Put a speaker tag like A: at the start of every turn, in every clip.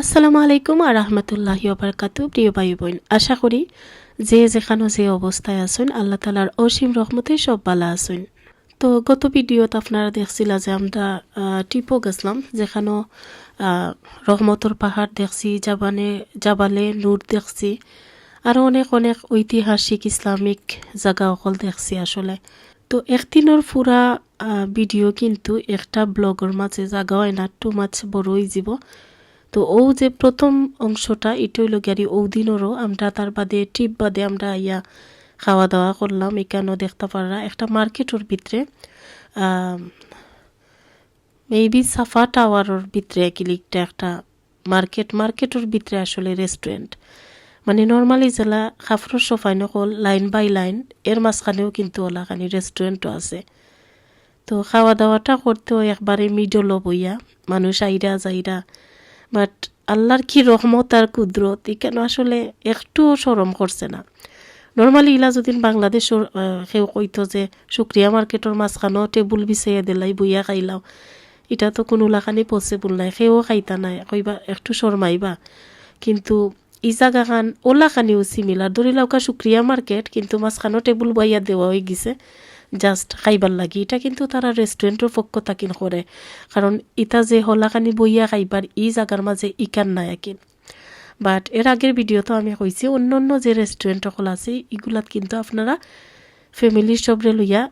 A: আসসালামু আলাইকুম আর রহমতুল্লাহি বারকাতু প্রিয় ভাই বোন আশা করি যে যেখানে যে অবস্থায় আছেন, আল্লাহ তালার অসীম রহমতে সব ভালো আছেন। তো গত ভিডিওতে আপনারা দেখছিলা যে আমরা টিপো গেছিলাম যেখানে রহমতর পাহাড় দেখছি, জাবানে, জাবালে নূর দেখছি আরও অনেক অনেক ঐতিহাসিক, ইসলামিক জায়গা অকল দেখছি আসলে। তো একদিনের পুরা ভিডিও কিন্তু একটা ব্লগের মাঝে জায়গা হয় না টু মাছ বড় হয়ে যাব তো ও যে প্রথম অংশটা এটা হইল গাড়ি ও দিনেরও আমরা তার বাদে ট্রিপ বাদে আমরা ইয়া খাওয়া দাওয়া করলাম এখানেও দেখতে পাররা? একটা মার্কেটের ভিতরে মেবি সাফা টাওয়ারের ভিতরে কিলিকটা একটা মার্কেট, মার্কেটের ভিতরে আসলে রেস্টুরেন্ট মানে নর্মালি জেলা খাফরর সফাই নকল লাইন বাই লাইন এর মাঝখানেও কিন্তু ওলাখানি রেস্টুরেন্টও আছে। তো খাওয়া দাওয়াটা করতেও একবারে মিডল বইয়া, মানুষ আইরা যাইরা বাট আল্লাহর কি রহমত আর কুদরত এখানে আসলে একটুও সরম করছে না? নর্মালি ইলা যদি বাংলাদেশর সেও কইতো যে, শুক্রিয়া মার্কেটের মাঝখানেও টেবুল বিছাইয়া দিলাই বইয়া খাইলাও এটা তো কোনো লাখানি পসিবল নাই, সেও খাইতা নাই, কইবা একটু শরমাইবা। কিন্তু ই জাগা খান ওলা খানিও সিমিলার ধরি লাউকা শুক্রিয়া মার্কেট, কিন্তু মাঝখানো টেবুল বইয়া দেওয়া হয়ে গেছে। জাস্ট খাইবার লাগি। এটা কিন্তু তারা রেস্টুরেন্টের পক্ষ তাকিন করে কারণ ইতা যে হলাকানি বইয়া খাইবার, ই জাগার মাঝে ইকান নাই একিন। বাট এর আগের ভিডিওতে আমি কইছি অন্য অন্য যে রেস্টুরেন্ট সকল আছে এগুলাত কিন্তু আপনারা ফ্যামিলির সবরে লইয়া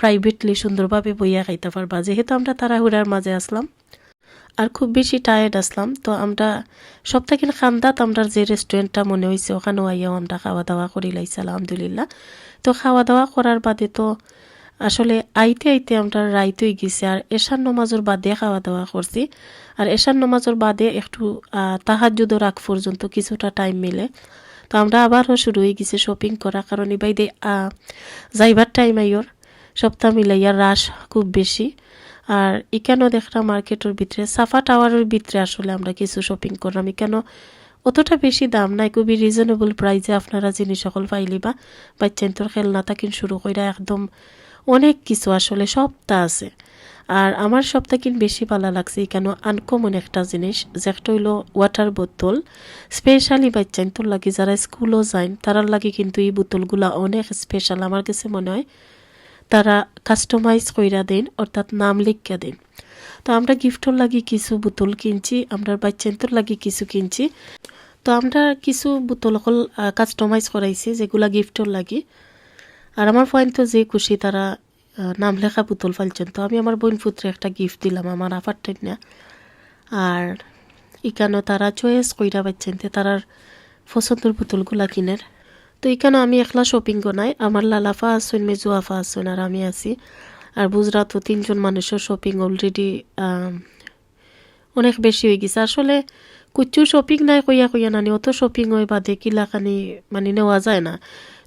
A: প্রাইভেটলি সুন্দরভাবে বইয়া খাইতে পারবা যেহেতু আমরা তাড়াহুড়ার মাঝে আসলাম আর খুব বেশি টায়ার্ড আসলাম। তো আমরা সপ্তাহে খান্দাত আমরা যে রেস্টুরেন্টটা মনে হয়েছে ওখানেও আইয়াও আমরা খাওয়া দাওয়া করি লাইছি আলহামদুলিল্লাহ। তো খাওয়া দাওয়া করার বাদে তো আসলে আইতে আইতে আমরা রাইত হয়ে গেছে, আর এশার নমাজের বাদে খাওয়া দাওয়া করছি। আর এশার নমাজের বাদে একটু তাহাজুদর আগ পর্যন্ত কিছুটা টাইম মিলে। তো আমরা আবারও শুরু হয়ে গেছি শপিং করা, কারণ এবার যাইবার টাইম আইয়র। সপ্তাহ মিলাইয়া রাশ খুব বেশি। আর এখানেও দেখলাম মার্কেটের ভিতরে, সাফা টাওয়ারের ভিতরে আসলে আমরা কিছু শপিং করলাম। এখানে অতটা বেশি দাম নাই, খুবই রিজনেবল প্রাইসে আপনারা জিনিস সকল পাইলিবা বাচ্চান্তর খেলনা তাকিন শুরু কইরা একদম অনেক কিছু আসলে সবটা আছে। আর আমার সবটা কিন বেশি ভালো লাগছে কেন আনকমন একটা জিনিস, যেটা হইল ওয়াটার বোতল স্পেশালি বাচ্চান্তর লাগে যারা স্কুলও যায়, তারার লাগে কিন্তু এই বোতলগুলা অনেক স্পেশাল আমার কাছে মনে হয় তারা কাস্টমাইজ কইরা দেন, অর্থাৎ নাম লিখিয়া দেন। তো আমরা গিফটর লাগি কিছু বোতল কিনছি, আমরা বাচ্চান্তর লাগি কিছু কিনছি। তো আমরা কিছু বোতল অকল কাস্টমাইজ করাইছি, যেগুলা গিফটর লাগি। আর আমার পয়েন্ট তো যে খুশি তারা নাম লেখা বোতল ফালছেন। তো আমি আমার বোন পুত্রে একটা গিফট দিলাম, আমার আপারটাই না আর ইকানো তারা চয়েস কইরা পাচ্ছেন তারার পছন্দের বোতলগুলা কিনের। তো এখানে আমি একলা শপিং নাই, আমার লালাফা আসুন মেজু আফা আসুন আর আমি আছি। আর বুঝরাতো তিনজন মানুষের শপিং অলরেডি অনেক বেশি হয়ে গেছে। আসলে কুচু শপিং নাই কইয়া কইয়া নানি, অত শপিং হয় বাদে কিলাখানি মানে নেওয়া যায় না।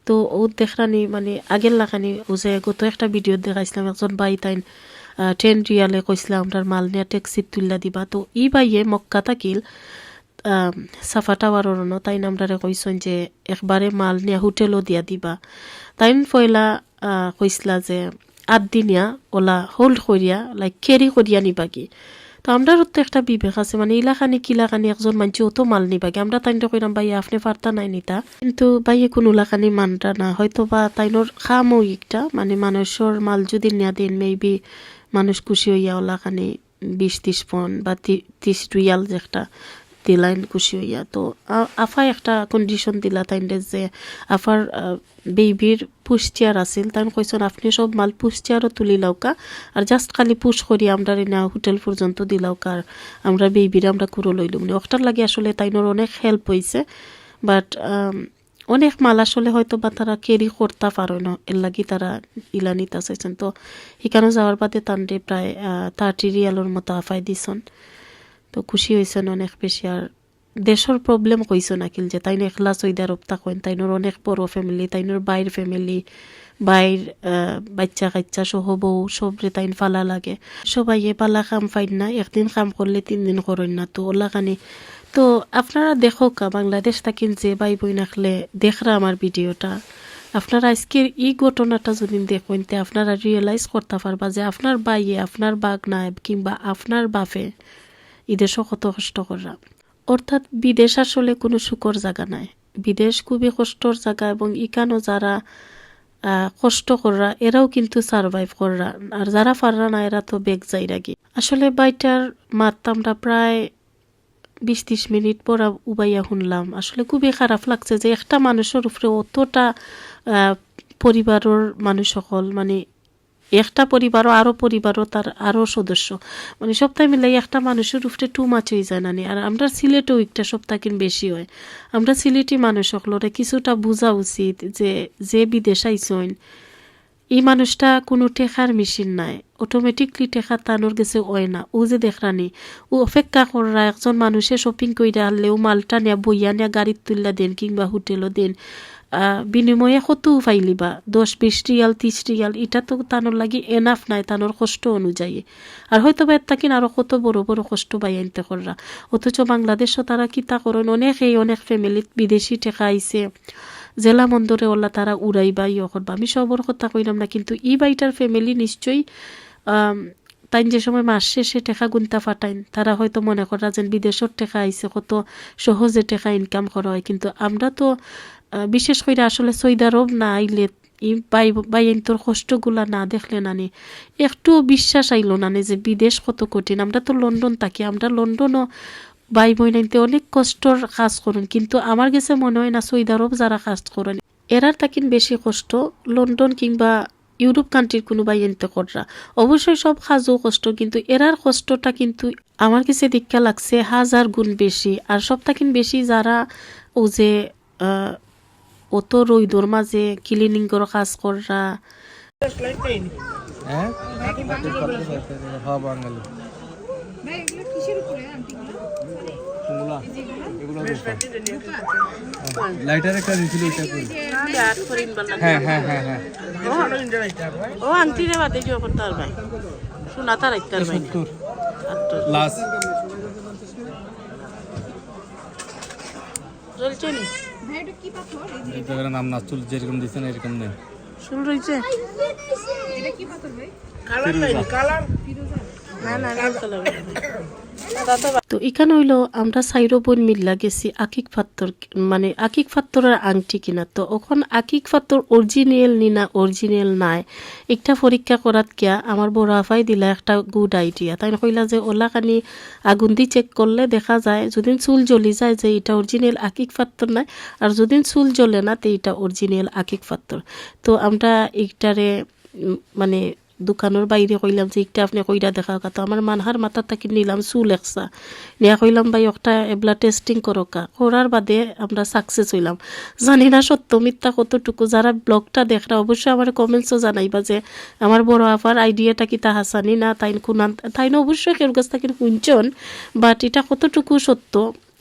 A: তো ও দেখরানি মানে আগের লাখানি ও যে গত একটা ভিডিও দেখাইছিলাম, একজন বাই তাইন ট্রেন রিয়ালে কইছিলাম, আমরার মাল নিয়ে ট্যাক্সিত তুললা দিবা। তো ই বাইয়ে মক্কা থাকিল সাফা টাওয়ারর তাই আমরারে কইসন যে একবারে মাল নিয়া হোটেলও দিয়া দিবা। তাইন পয়লা কইসলা যে আট দিনিয়া ওলা হোল্ড করিয়া লাইক কেরি করিয়া নিবা কি? তো আমরা তো একটা বিবেক আছে মানে ইলাখানি, কিলাখানি, একজন মানুষ অত মাল নিবাগে আমরা তাইনটা কইরাম ভাই, আপনি পারতা নাই নিতা। কিন্তু ভাইয়ে কোনো লাখানি মানটা না। হয়তো বা তাইনোর খামও মানে মানুষের মাল যদি নেয়া দিন মেবি মানুষ খুশি হইয়া ওলাখানি বিশ ত্রিশ পন বা ত্রিশ রিয়াল যে একটা। দিলাইন খুশি হইয়া। তো আফাই একটা কন্ডিশন দিলা তাইনরে যে আফার বেবির পুশ চেয়ার আছিল। তাই কইসন, আপনি সব মাল পুশ চেয়ারও তুলি লাউকা, আর জাস্ট খালি পুশ করি আমরা না হোটেল পর্যন্ত দিলাউকা আর আমরা বেবির আমরা কুরো লইলুম ওটার লাগে আসলে তাইনোর অনেক হেল্প হইছে বাট অনেক মাল আসলে হয়তো বা তারা ক্যারি করতে পারে না। এর লাগি তারা ইলা নিতে চাইছেন তো এখানে যাওয়ার বাদে তান্ডে প্রায় থার্টি রিয়ালের মতো আফাই দিছন তো খুশি হয়েছেন অনেক বেশি। আর দেশের প্রবলেম কইছো নাকিল যে তাইন একলা সৌদি আরব থাকেন তাইনোর অনেক বড় ফ্যামিলি তাইনোর বাইর ফ্যামিলি বাইর বাচ্চা কাচ্চা সহ বউ, সবরে তাইন ফালা লাগে। সবাই এ পালা কাম ফাইন না, একদিন কাম করলে তিন দিন করেন না। তো ওলা কানি, তো আপনারা দেখো কা, বাংলাদেশ থাকেন যে বাই বই নাখলে দেখরা আমার ভিডিওটা। আপনারা আজকের এই ঘটনাটা যদি দেখবেন তে আপনারা রিয়েলাইজ করতে পারবা যে আপনার বাইয়ে আপনার বাগ নাই কিংবা আপনার বাপে ঈদের কত কষ্ট করা। অর্থাৎ বিদেশ আসলে কোনো সুখর জায়গা নাই। বিদেশ খুবই কষ্টর জায়গা এবং ইকানো যারা কষ্ট কররা এরাও কিন্তু সারভাইভ কররা আর যারা পাররা না, এরা তো বেগ যাই রাগি। আসলে বাইটার মাত আমরা প্রায় বিশ ত্রিশ মিনিট পর উবাইয়া শুনলাম। আসলে খুবই খারাপ লাগছে যে একটা মানুষের উপরে অতটা পরিবারের মানুষ সকল মানে একটা পরিবারও আরও পরিবারও তার আরও সদস্য। মানে সপ্তাহে মিলাই একটা মানুষের উপরে টু মাছ হয়ে যায় নানি আর আমরা সিলেটও একটা সপ্তাহ কিন বেশি হয়। আমরা সিলেটি মানুষ সকলরে কিছুটা বোঝা উচিত যে যে বিদেশ আইসইন, এই মানুষটা কোনো টেকার মেশিন নাই। অটোমেটিকলি টেকা তানোর গেছে হয় না। ও যে দেখরানি ও অপেক্ষা করা একজন মানুষে শপিং কইরা আনলেও মালটা নিয়া বইয়া নিয়া গাড়ির তুললা দেন কিংবা হোটেলও দেন। বিনিময়ে কত পাইলিবা দশ, বিশ রিয়াল, ত্রিশ রিয়াল, এটা তো তানোর লাগি এনাফ নাই, তানোর কষ্ট অনুযায়ী। আর হয়তো বা এটা তাকিন আরও কত বড় বড় কষ্ট বাই আনতে কররা অথচ বাংলাদেশও তারা কিতা করেন? অনেক এই অনেক ফ্যামিলিত বিদেশি টেকা আইছে। জেলা মন্দরে ওলা তারা উড়াইবা ইয়ে করবা আমি সবর কথা কইলাম না, কিন্তু ই বাইটার ফ্যামিলি নিশ্চয়ই আম, তাই যে সময় মাস শেষে টেকা গুনতা ফাটাইন তারা হয়তো মনে করা যেন বিদেশের টেকা আইছে কত সহজে টেকা ইনকাম করা হয়। কিন্তু আমরা তো বিশেষ করে আসলে সৈদারব না আইলে বাই তোর কষ্টগুলা না দেখলে নানি একটু বিশ্বাস আইলো নানি যে বিদেশ কত কঠিন। আমরা তো লন্ডন থাকি আমরা লন্ডনও বাই বই নাইতে অনেক কষ্টর কাজ করুন কিন্তু আমার কাছে মনে হয় না সৌদি আরব যারা কাজ করেন এরার তাকিন বেশি কষ্ট। লন্ডন কিংবা ইউরোপ কান্ট্রির কোনো বাই এনতে কররা। অবশ্যই সব কাজও কষ্ট কিন্তু এরার কষ্টটা কিন্তু আমার কাছে দীক্ষা লাগছে হাজার গুণ বেশি। আর সব তাকিন বেশি যারা ও যে অত রইদর মাঝে ক্লিনিং করে কাজ কররা।
B: হ্যাঁ? লাইটার একটা দিছিল এটা কই হ্যাঁ হ্যাঁ হ্যাঁ হ্যাঁ।
A: ও আংটি রে বাদে করতে পারবে। শোনা তার
B: লাস্ট
A: চলছে নি
C: ভাই এটা কি পাথর এই যে
B: নাম না চুল যেরকম এরকম নেই।
A: শুরু রয়েছে
C: এটা কি পাথর ভাই?
A: তো এখানে হইল আমরা সাইরো বোন মিল্লা গেছি আকিক ফাত্তর মানে আকিক ফাত্তরের আংটি কিনা। তো ওখন আকিক ফাত্তর অরিজিনাল নি না অরিজিনাল নাই। একটা পরীক্ষা করাত কিয়া আমার বড় আফাই দিলা একটা গুড আইডিয়া তাই কইলা যে ওলা কানি আগুন দি চেক করলে দেখা যায় যদি চুল জ্বলি যায় যে এটা অরিজিনাল আকিক ফাত্তর নাই, আর যদি চুল জ্বলে না তো এটা অরিজিনাল আকিক ফাত্তর। তো আমরা এইটারে মানে দোকানের বাইরে কইলাম যে একটা আপনি কইরা দেখা কথা আমার মানহার মাথা থাকি নিলাম চুল একসা নিয়া কইলাম, ভাই একটা এবলা টেস্টিং করকা করার বাদে আমরা সাকসেস হইলাম। জানি না সত্য, মিথ্যা কতটুকু যারা ব্লগটা দেখরা অবশ্যই আমার কমেন্টসও জানাইবা যে আমার বড় আপার আইডিয়াটা কি তা হাসানি না তাই কুনান তাই না অবশ্যই কেউ কাছ থেকে শুনছন বাট এটা কতটুকু সত্য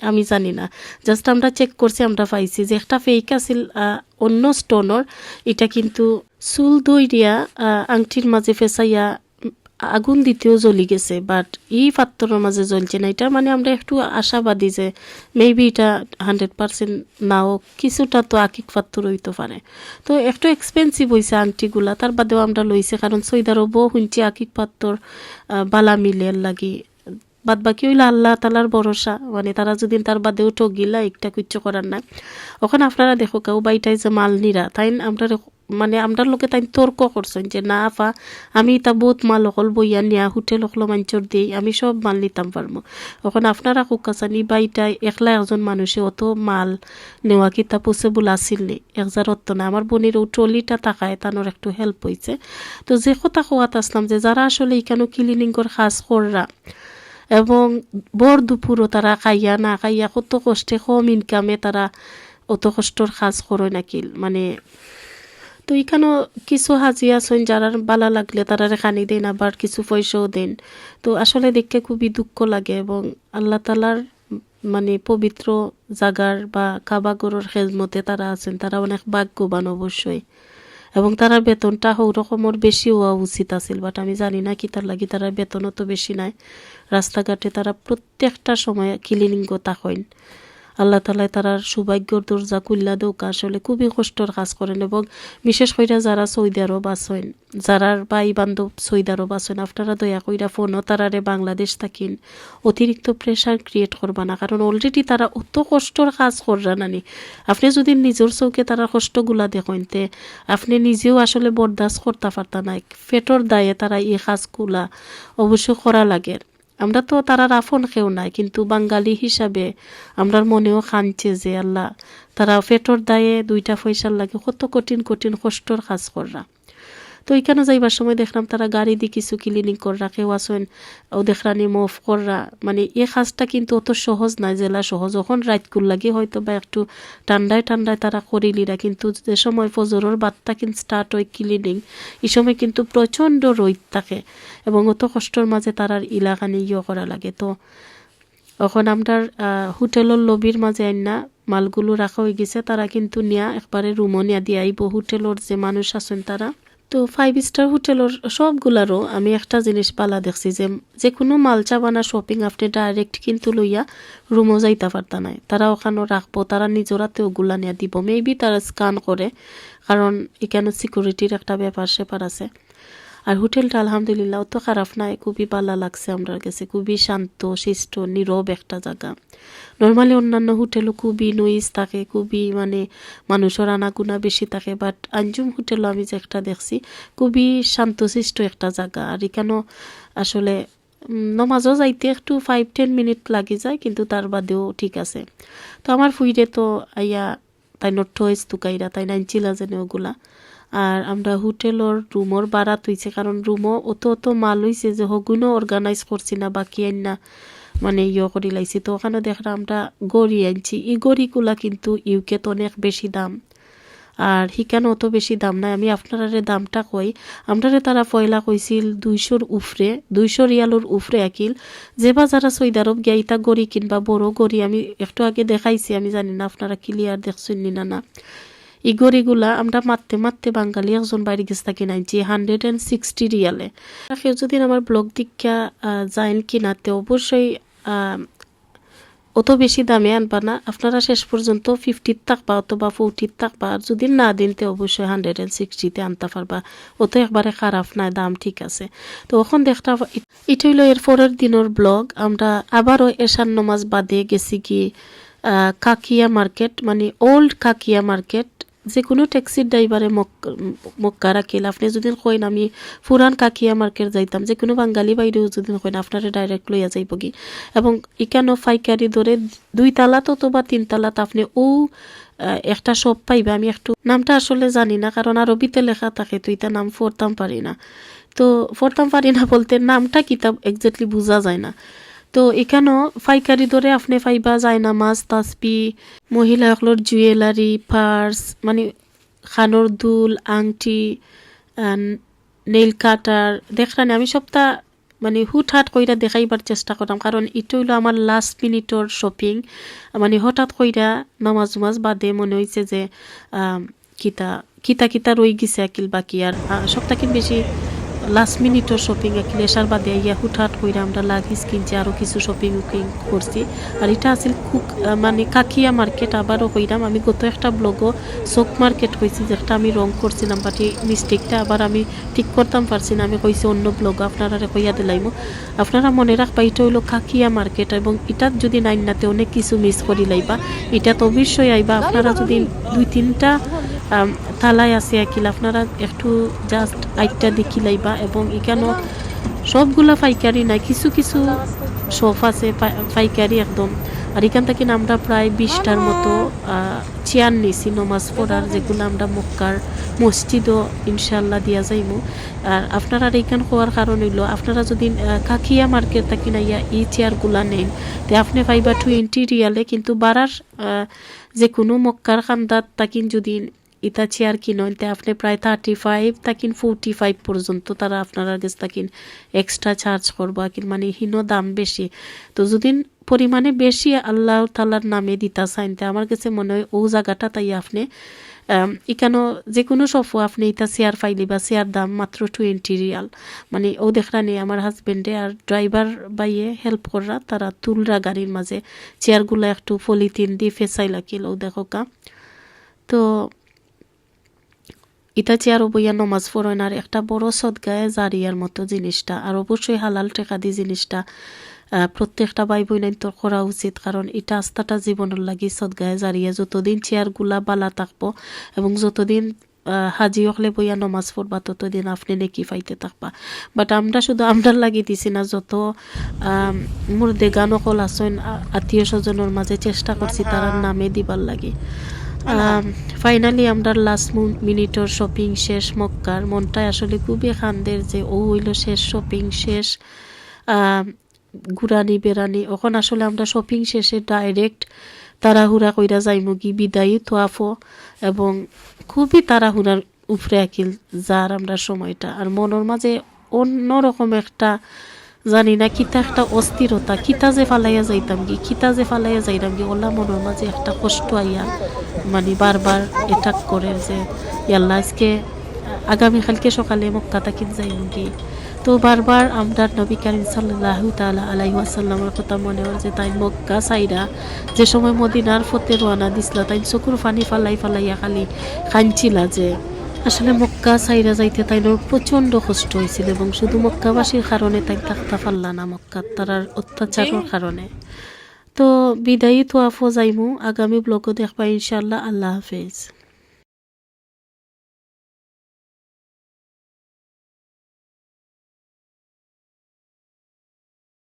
A: আমি জানি না। জাস্ট আমরা চেক করছি, আমরা পাইছি যে একটা ফেক আছিল অন্য স্টোনর এটা কিন্তু চুল দই দিয়া আংটির মাঝে ফেসাইয়া আগুন দিতেও জ্বলি গেছে। বাট ই পাত্রের মাঝে জ্বলছে না। এটা মানে আমরা একটু আশাবাদী যে মেবি এটা হান্ড্রেড পার্সেন্ট নাও, কিছুটা তো আকিক পাত্র হইতে পারে। তো একটু এক্সপেন্সিভ হয়েছে আংটিগুলা, তার বাদেও আমরা লইছে, কারণ সৈদারও বউ শুনছি আকিক পাত্র বালা মিলের লাগি। বাদ বাকি হইল আল্লাহ তালার ভরসা। মানে তারা যদি তার বাদেও ঠগিলা, একটা কিচ্ছু করার নাই। ওখানে আপনারা দেখো, কেউ বাইটাই যে মাল নিরা। তাই আমরা মানে আমরা লোকে তাই তর্ক করছেন যে, না আপা, আমি তা বহুত মাল অকল বইয়া নিয়া হোটেল অকল মাঞ্চর দিই, আমি সব মাল নিতাম পারব এখন আপনারা কুকাচানি বাইটাই, একলা একজন মানুষে অত মাল নেওয়া কি তা পসিবল আসিল নি? একজার অত না আমার বোনের ও ট্রলিটা টাকায় তানোর একটু হেল্প হয়েছে তো যে কথা কোয়াত আসলাম যে, যারা আসলে এখানে ক্লিনিংয়ের কাজ কররা এবং বর দুপুরও তারা খাইয়া না খাইয়া কত কষ্টে কম ইনকামে তারা অত কষ্টর কাজ করে নাকিল মানে তো এখানেও কিছু হাজি আছেন যারা বালা লাগলে তারা খানি দেন, আবার কিছু পয়সাও দেন। তো আসলে দেখতে খুবই দুঃখ লাগে এবং আল্লাহ তালার মানে পবিত্র জাগার বা কাবাগরের খেজমতে তারা আছেন, তারা অনেক ভাগ্যবান অবশ্যই। এবং তারা বেতনটা সৌ রকমের বেশি হওয়া উচিত আছিল বাট আমি জানি না কি তার লাগি তারা বেতনও তো বেশি নাই। রাস্তাঘাটে তারা প্রত্যেকটা সময় ক্লিনিং থাকেন আল্লাহ তালায় তারার সৌভাগ্যর দরজা কুল্লা দৌকা আসলে খুবই কষ্টর কাজ করেন এবং বিশেষ করে যারা সৌদি আরব আসেন যারার ভাই বান্ধব সৌদি আরব আপনারা দয়া কইরা ফোনও তারারে বাংলাদেশ থাকিন। অতিরিক্ত প্রেশার ক্রিয়েট করবা না, কারণ অলরেডি তারা অত কষ্টর কাজ কররা নানি। আপনি যদি নিজের চৌকে তারা কষ্টগুলা দেখেন, তে আপনি নিজেও আসলে বরদাস্ত করতে পারতা নাই। পেটর দায়ে তারা এই কাজগুলা অবশ্যই করা লাগে। আমরা তো তারার রাফন কেউ নাই, কিন্তু বাঙালি হিসাবে আমরার মনেও খানছে যে আল্লাহ তারা পেটর দায়ে দুইটা পয়সার লাগে কত কঠিন কঠিন কষ্টর কাজ কররা। তো ওইখানে যাইবার সময় দেখলাম তারা গাড়ি দিয়ে কিছু ক্লিনিং কররা কেউ আসেন ও দেখরানি মফ কররা মানে এই কাজটা কিন্তু অত সহজ নাই জেলা সহজ যখন রাতকুল লাগে হয়তো বা একটু ঠান্ডায় ঠান্ডায় তারা করিলিরা কিন্তু যে সময় ফজরের বাদটা কিন্তু স্টার্ট হয় ক্লিনিং এই সময় কিন্তু প্রচণ্ড রোদ থাকে এবং অত কষ্টর মাঝে তারার ইলাকানি ইয়ে করা লাগে তো এখন আমরা হোটেলের লবির মাঝে আইনা মালগুলো রাখা হয়ে গেছে তারা কিন্তু নিয়া একবারে রুমও নিয়া দিয়ে আইব হোটেলের যে মানুষ আছেন তারা তো ফাইভ স্টার হোটেলের সবগুলারও আমি একটা জিনিস পালা দেখছি যে যে কোনো মাল চাবানা শপিং আপনি ডাইরেক্ট কিন্তু লইয়া রুমও যাইতে পারতা নাই। তারা ওখানে রাখব, তারা নিজরাতে ওগুলা নিয়ে দিব। মেবি তারা স্ক্যান করে, কারণ এখানে সিকিউরিটির একটা ব্যাপার সেপার আছে। আর হোটেলটা আলহামদুলিল্লাহ অত খারাপ নাই, খুবই ভালো লাগছে আমরা কাছে, খুবই শান্ত, শিষ্ট, নীরব একটা জায়গা। নর্মালি অন্যান্য হোটেলও খুবই নইজ থাকে, খুবই মানে মানুষের আনাগুনা বেশি থাকে বাট আঞ্জুম হোটেলও আমি যে একটা দেখছি, খুবই শান্তশিষ্ট একটা জায়গা। আর এখানেও আসলে নমাজও যাইতে একটু ফাইভ টেন মিনিট লাগি যায়, কিন্তু তার বাদেও ঠিক আছে। তো আমার ফুইরে তো আইয়া তাই নট হয়েছে তুকাইরা, তাই নাইনচিলা যেন ওগুলা। আর আমরা হোটেলর রুমর বাড়া তুইছে কারণ রুমও অত অত মাল হইছে যে হগুনও অর্গানাইজ করছি না, বাকি আইন না মানে ইয়ে করি লাইছি। তো ওখানে দেখলাম আমরা গড়ি আনছি। এই গড়িগুলা কিন্তু ইউকে তো অনেক বেশি দাম। আর হিকানো অত বেশি দাম নাই। আমি আপনারারে দামটা কই। আমরারে তারা পয়লা কইছিল দুইশোর উফরে দুইশো রিয়ালোর উফরে আকিল। যে বা যারা সৌদি আরব গিয়া ইতা গড়ি কিনবা, বড় গড়ি। আমি একটু আগে দেখাইছি, আমি জানি না আপনারা ক্লিয়ার দেখছেন না না। এই গড়িগুলা আমরা মারতে মারতে বাঙালি একজন বাইরে গেছে থাকি নাই, যে হান্ড্রেড অ্যান্ড সিক্সটি রিয়ালে কেউ যদি আমার ব্লগ দীক্ষা যাইন কিনাতে অবশ্যই অত বেশি দামে আনবা না। আপনারা শেষ পর্যন্ত ফিফটির থাকবা অথবা ফোরটির থাকবা আর যদি না দিনতে অবশ্যই হান্ড্রেড অ্যান্ড সিক্সটিতে আনতে পারবা। অত একবারে খারাপ নাই, দাম ঠিক আছে। তো ওখন দেখতে এটা হইল এর পরের দিনের ব্লগ আমরা আবারও এশান নমাজ বাদে গেছি কি কাকিয়া মার্কেট মানে ওল্ড কাকিয়া মার্কেট। যে কোনো ট্যাক্সির ড্রাইভারে মক্কা রাখিল আপনি যদি কইন আমি ফুরান কাকিয়া মার্কেট যাইতাম যে কোনো বাঙালি বাইরেও যদি কইন আপনারে ডাইরেক্ট লইয়া যাইব কি এবং ইকানো ফাইকারি ধরে দুই তালাত অথবা তিন তালাত আপনি ও একটা শপ পাইবে। আমি একটু, নামটা আসলে জানি না কারণ আরবিতে লেখা থাকে, তো এটা নাম পড়তাম পারি না। তো পড়তাম পারি না বলতে নামটা কিতাব এক্স্যাক্টলি বোঝা যায় না। তো এখানেও ফাইকারি ধরে আপনি পাইবা যায় না মাছ তাসপি মহিলাসকলের জুয়েলারি পার্স মানে খানোর দুল, আংটি নেইল কাটার দেখলাম আমি সবটা মানে হুটহাট কইরা দেখাইবার চেষ্টা করতাম কারণ এটা হইল আমার লাস্ট মিনিটর শপিং মানে হঠাৎ কইরা নামাজ উমাজ বাদে মনে হয়েছে যে কিতা কিতা কিতা রই গেছে আকিল বাকি, আর সপ্তাহ বেশি লাস্ট মিনিটর শপিং আকিল এসার বাদে ইয়া হুটহাট কইরা আমরা লাগিস কিনছি আরও কিছু শপিং উকিং করছি। আর এটা আছিল খুব মানে কাকিয়া মার্কেট আবারও কইরাম আমি গত একটা ব্লগও চোক মার্কেট কইছি যেটা আমি রং করছিলাম বাট এই মিস্টেকটা আবার আমি ঠিক করতাম পারছি না আমি কইছি অন্য ব্লগ আপনারা কইয়া দিলাইমু। আপনারা মনে রাখবা এটা হইল কাকিয়া মার্কেট এবং এটাত যদি নাইন নাতে অনেক কিছু মিস করি লাইবা এটা তো অবশ্যই আইবা। আপনারা যদি দুই তিনটা তালায় আছে আকিল আপনারা একটু জাস্ট আইটটা দেখি লাইবা এবং এখানেও সবগুলা পাইকারি নাই, কিছু কিছু শপ আছে পাইকারি একদম। আর এখান থেকে আমরা প্রায় বিশটার মতো চেয়ার নিছি, নমাজ পড়ার, যেগুলো আমরা মক্কার মসজিদও ইনশাল্লাহ দিয়া যাইব আর আপনারা এইখান হওয়ার কারণ হইল, আপনারা যদি কাকিয়া মার্কেট থাকি না ইয়া, এই চেয়ারগুলা নেন, তে আপনি পাইবা টোয়েন্টি রিয়ালে কিন্তু বাড়ার যে কোনো মক্কার খান্দাত তাকিন যদি ইতা চেয়ার কিনেন তে আপনি প্রায় থার্টি ফাইভ তাকিন ফোরটি ফাইভ পর্যন্ত তারা আপনার কাছে তাকিন এক্সট্রা চার্জ করব, আকিন মানে হিনো দাম বেশি। তো যদি পরিমাণে বেশি আল্লাহ তালার নামে দিতা চাইনতে, আমার কাছে মনে হয় ও জায়গাটা তাই আপনি ইকানো যে কোনো সফু আপনি ইতা চেয়ার ফাইলি বা চেয়ার দাম মাত্র টোয়েন্টি রিয়াল মানে ও দেখরানি আমার হাজবেন্ডে আর ড্রাইভার বাইয়ে হেল্প করা তারা তুলরা গাড়ির মাঝে। চেয়ারগুলো একটু পলিথিন দিয়ে ফেসাই লাগিল ও দেখো কা। তো ইতা চেয়ার বইয়া নমাজ আর একটা বড় সদগায়ে জারিয়ার মতো জিনিসটা আর অবশ্যই হালাল টেকা দি জিনিসটা প্রত্যেকটা ভাই বোনের তো করা উচিত কারণ এটা আস্থাটা জীবনের লাগি সদগায়ে জারিয়া যতদিন চেয়ারগুলা বালা থাকব এবং যতদিন হাজি হলে বইয়া নমাজ পড়বা ততদিন আপনি নেকি ফাইতে থাকবা। বাট আমরা শুধু আমরা লাগি দিছি না যত মোর দেগান অকল আসেন আত্মীয় স্বজনের মাঝে চেষ্টা করছি তার নামে দিবার লাগি। ফাইনালি আমরা লাস্ট মিনিটর শপিং শেষ মক্কার। মনটাই আসলে খুবই খান্দের যে ও হইল শেষ শপিং শেষ ঘুরানি বেড়ানি। এখন আসলে আমরা শপিং শেষে ডাইরেক্ট তাড়াহুড়া কইরা যাইমু কি বিদায়ী তোয়াফো এবং খুবই তাড়াহুড়ার উপরে আকিল যার আমরা সময়টা। আর মনের মাঝে অন্যরকম একটা জানি না কিতা একটা অস্থিরতা কিতা যে ফালাইয়া যাইতাম কি কিতা যে ফালাইয়া যাইতাম কি ওলা মনের মাঝে একটা কষ্ট আইয়া মানে বারবার এটাক করে যে, ইয়াল্লা, আজকে আগামীকালকে সকালে মক্কা তাকিন যাইব কি তো বারবার আমরা নবী করিম সাল্লাহু তালা আলাই ওয়াসাল্লামের কথা মনে হয় যে, তাই মক্কা সাইরা যে সময় মদিনার ফতে রোয়ানা দিছিল, তাই চকুর পানি ফালাই ফালাইয়া খালি খাঞ্চিলা যে আসলে মক্কা সাইরা যাইতে তাইলোর প্রচণ্ড কষ্ট হয়েছিল এবং শুধু মক্কাবাসীর কারণে তাই থাকতে পারলা না মক্কা তারার অত্যাচারের কারণে। তো বিদায়ী তো আফো যাইমু, আগামী ব্লগও দেখবা ইনশাল্লাহ আল্লাহ হাফেজ।